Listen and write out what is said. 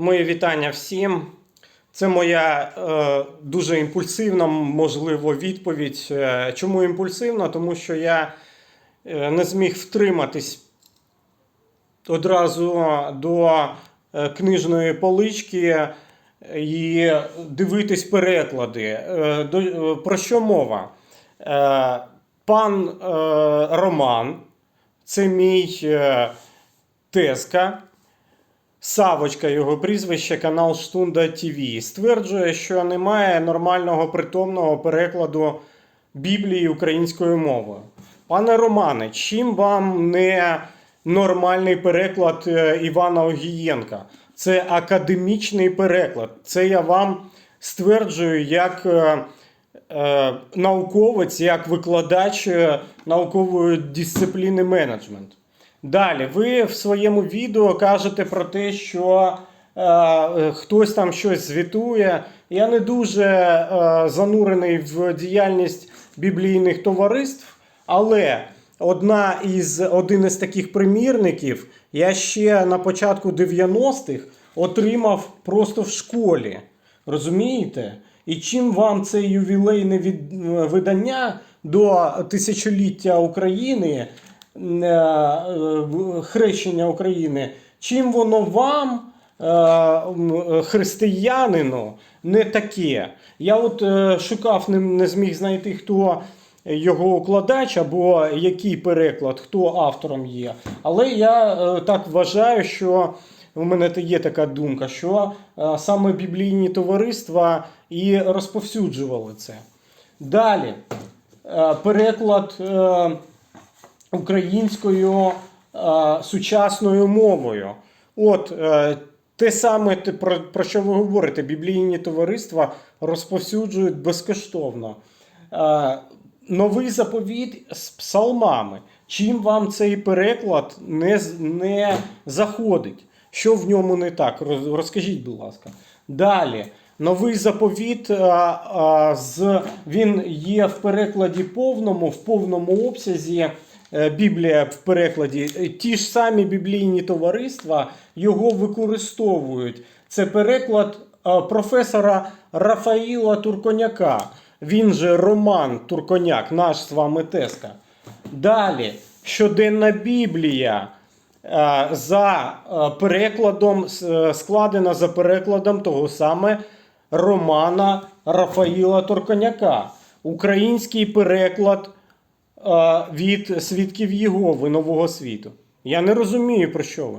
Моє вітання всім. Це моя е, дуже імпульсивна, можливо, відповідь. Е, Чому імпульсивна? Тому що я е, не зміг втриматись одразу до е, книжної полички і дивитись переклади. Про що мова? Пан Роман, це мій тезка. Савочка його прізвище, канал Штунда ТВ, стверджує, що немає нормального притомного перекладу Біблії українською мовою. Пане Романе, чим вам не нормальний переклад е, Івана Огієнка? Це академічний переклад. Це я вам стверджую як е, е, науковець, як викладач е, наукової дисципліни менеджмент. Далі, ви в своєму відео кажете про те, що е, е, хтось там щось звітує. Я не дуже е, занурений в діяльність біблійних товариств, але одна із, один із таких примірників я ще на початку 90-х отримав просто в школі. Розумієте? І чим вам це ювілейне від, е, видання до тисячоліття України, хрещення України, чим воно вам, е, християнину, не таке? Я от е, шукав, не, зміг знайти, хто його укладач або який переклад, хто автором є. Але я е, так вважаю, що у мене є така думка, що е, саме біблійні товариства і розповсюджували це. Далі, е, переклад е, українською е, сучасною мовою. От е, те саме, про, про що ви говорите, біблійні товариства розповсюджують безкоштовно. Е, новий заповіт з псалмами. Чим вам цей переклад не, не заходить? Що в ньому не так? Роз- Розкажіть, будь ласка. Далі. Новий заповіт, а, а, з, він є в перекладі повному, в повному обсязі. Е, Біблія в перекладі. Е, Ті ж самі біблійні товариства його використовують. Це переклад е, професора Рафаїла Турконяка. Він же Роман Турконяк, наш з вами тезка. Далі, щоденна Біблія за перекладом, складена за перекладом того саме Романа Рафаїла Турконяка. Український переклад від свідків Єгови Нового світу. Я не розумію, про що ви.